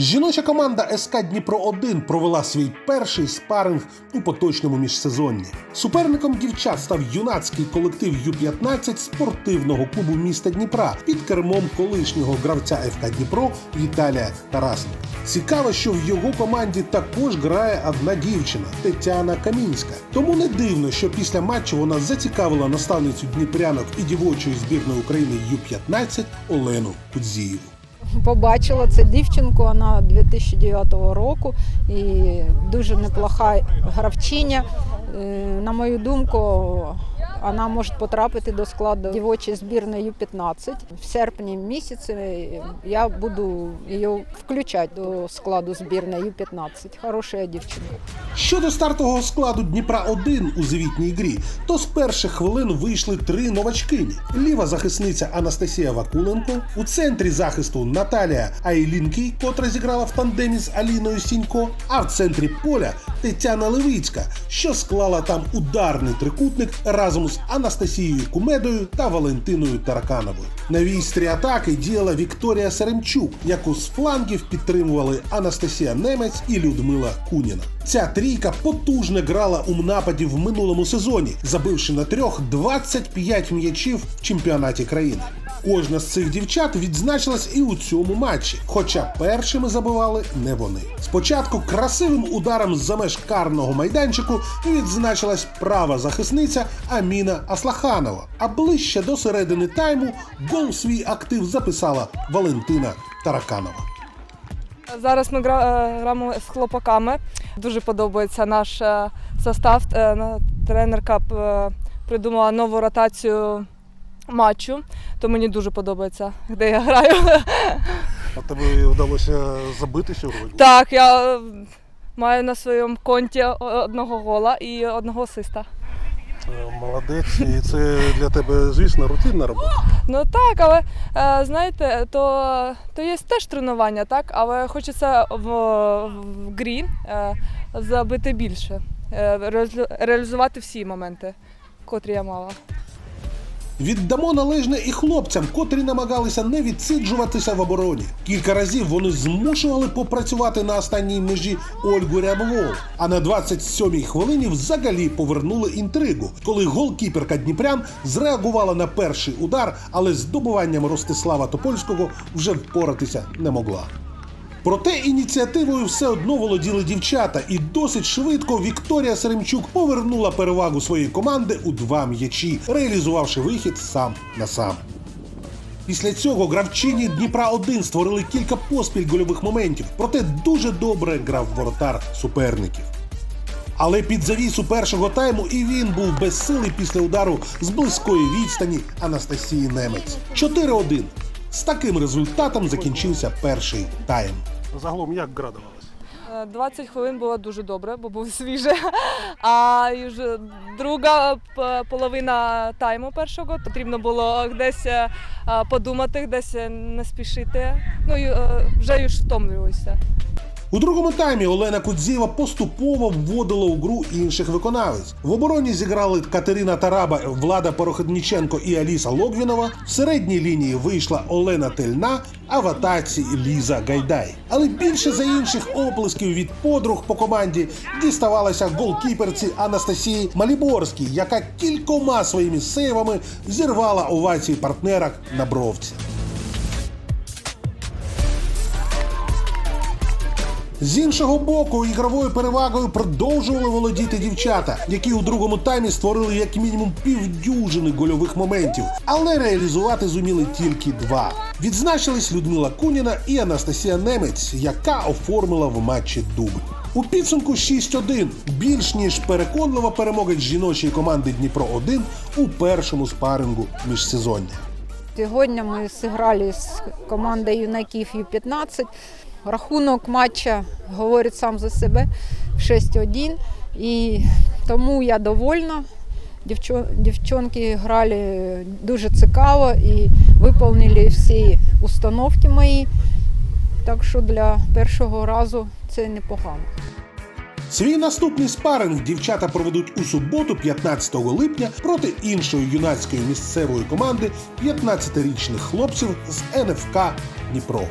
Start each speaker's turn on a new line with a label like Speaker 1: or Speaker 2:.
Speaker 1: Жіноча команда СК Дніпро 1 провела свій перший спаринг у поточному міжсезонні. Суперником дівчат став юнацький колектив Ю-15 спортивного клубу міста Дніпра під кермом колишнього гравця ФК Дніпро Віталія Тарасенка. Цікаво, що в його команді також грає одна дівчина Тетяна Камінська. Тому не дивно, що після матчу вона зацікавила наставницю дніпрянок і дівочої збірної України Ю-15 Олену Кудзієву.
Speaker 2: Побачила цю дівчинку, вона 2009 року і дуже неплоха гравчиня. Е, На мою думку, вона може потрапити до складу дівочої збірної Ю-15. В серпні місяці я буду її включати до складу збірної Ю-15. Хороша дівчинка.
Speaker 1: Щодо стартового складу Дніпра 1 у звітній грі, то з перших хвилин вийшли три новачкині: ліва захисниця Анастасія Вакуленко, у центрі захисту Наталія Айлінкій, котра зіграла в тандемі з Аліною Сінько, а в центрі поля Тетяна Левицька, що склала там ударний трикутник разом з Анастасією Кумедою та Валентиною Таракановою. На вістрі атаки діяла Вікторія Серемчук, яку з флангів підтримували Анастасія Немець і Людмила Куніна. Ця трійка потужно грала у нападі в минулому сезоні, забивши на трьох 25 м'ячів в чемпіонаті країни. Кожна з цих дівчат відзначилась і у цьому матчі, хоча першими забивали не вони. Спочатку красивим ударом з-за меж карного майданчику відзначилась права захисниця Аміна Аслаханова. А ближче до середини тайму гол свій актив записала Валентина Тараканова.
Speaker 3: Зараз ми е, граємо з хлопаками. Дуже подобається наш е, состав. Е, Тренерка придумала нову ротацію матчу, то мені дуже подобається, де я граю.
Speaker 4: А тобі вдалося забити сьогодні?
Speaker 3: Так, я е, маю на своєму конті одного гола і одного асиста.
Speaker 4: Е, Молодець, і це для тебе, звісно, рутинна робота.
Speaker 3: Ну так, але е, знаєте, то, то є теж тренування, так? Але хочеться в, в грі забити більше, реалізувати всі моменти, котрі я мала.
Speaker 1: Віддамо належне і хлопцям, котрі намагалися не відсиджуватися в обороні. Кілька разів вони змушували попрацювати на останній межі Ольгу Рябовол. А на 27-й хвилині взагалі повернули інтригу, коли голкіперка Дніпрян зреагувала на перший удар, але з добуванням Ростислава Топольського вже впоратися не могла. Проте ініціативою все одно володіли дівчата, і досить швидко Вікторія Серемчук повернула перевагу своєї команди у два м'ячі, реалізувавши вихід сам на сам. Після цього гравчині Дніпра 1 створили кілька поспіль гольових моментів, проте дуже добре грав воротар суперників. Але під завісу першого тайму і він був безсилий після удару з близької відстані Анастасії Немець. 4-1. З таким результатом закінчився перший тайм.
Speaker 4: Загалом як гра давалася?
Speaker 3: Е, 20 хвилин було дуже добре, бо був свіже. А вже друга половина тайму першого потрібно було десь е, подумати, десь е, не спішити. Ну і вже ж втомлювався.
Speaker 1: У другому таймі Олена Кудзєва поступово вводила у гру інших виконавець. В обороні зіграли Катерина Тараба, Влада Порохідніченко і Аліса Логвінова. В середній лінії вийшла Олена Тельна, а в атаці Ліза Гайдай. Але більше за інших оплесків від подруг по команді діставалася голкіперці Анастасії Маліборській, яка кількома своїми сейвами зірвала овації партнерок на бровці. З іншого боку, ігровою перевагою продовжували володіти дівчата, які у другому таймі створили як мінімум півдюжини гольових моментів, але реалізувати зуміли тільки два. Відзначились Людмила Куніна і Анастасія Немець, яка оформила в матчі дубль. У підсумку 6-1 більш ніж переконлива перемога жіночої команди Дніпро 1 у першому спарингу міжсезоння.
Speaker 2: Сьогодні ми зіграли з командою юнаків Ю-15. Рахунок матча говорить сам за себе 6-1. І тому я довольна. Дівчо- Дівчонки грали дуже цікаво і виконали всі установки мої. Так що для першого разу це непогано.
Speaker 1: Свій наступний спаринг дівчата проведуть у суботу, 15 липня, проти іншої юнацької місцевої команди 15-річних хлопців з НФК Дніпро.